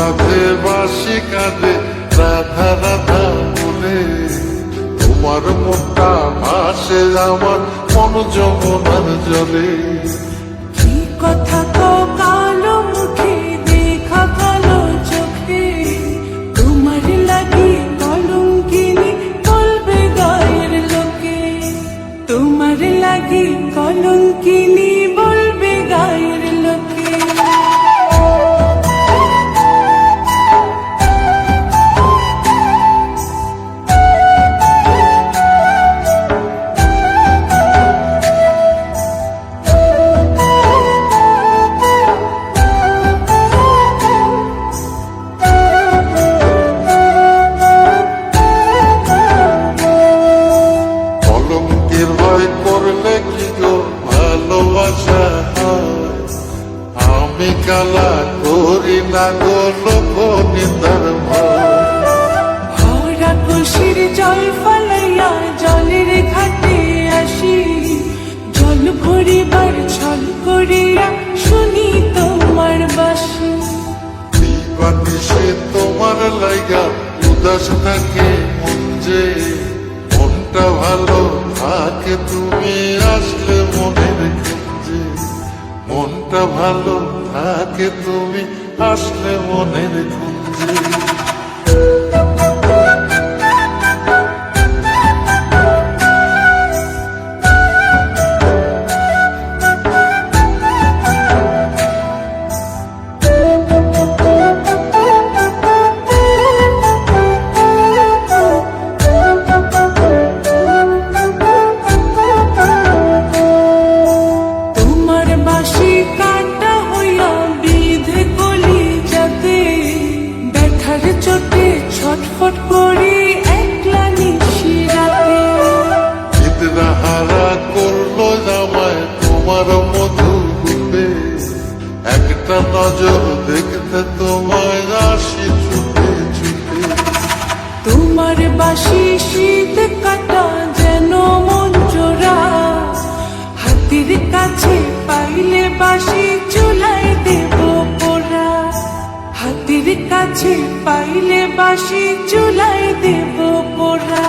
রাধে বাসি কাঁদে, রাধা রাধা বলে, তোমার মুখটা ভাসে, আমার মন যমুনার জলে। কি কথা তো কালো মুখে, দেখা কালো চোখে, তোমার লাগি কলঙ্কিনি বলবে গায়ের লোকে। তোমার লাগি কলঙ্কিনি আমি কালা করি না গো লোক নিন্দার ভয় ভরা খুশির জল ফালাইয়া জলের ঘাটে আসি। জল ভরিবার ছল করিয়া শুনি তোমার বাসি। দিবানি সে তোমার লাইগা উদাস থাকে মন যে? মনটা ভালো থাকে তুমি আসলে মনের খুঁজে মনটা ভালো থাকে তুমি আসলে মনের খুঁজে ব্যথার চোটে ছটফট করি একলা নিশিরাতে হারা করল জামায় তোমার মধু গুপে একটা নজর দেখতে তোমায় রাশি চুপে চুপে তোমার বাসি শীত কাটা হাতির কাছে পাইলে বাসি চুলাই দেব পোড়া।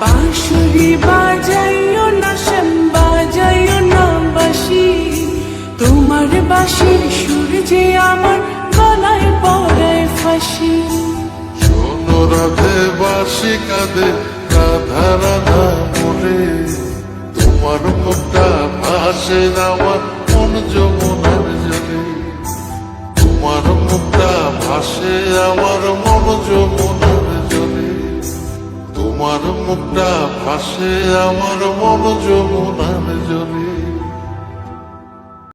বাঁশুরি বাজাইও না, শ্যাম বাজাইও না বাসি তোমার বাসির সুর যে আমার গলায় পড়ায় ফাঁসি। রাধে বাসি কাঁদে, রাধা রাধা মনে। তোমার মুখটা ভাসে আমার মন যমুনার আমার মন যমুনার জলে তোমার মুখটা ফাঁসে আমার মন যমুনার জলে।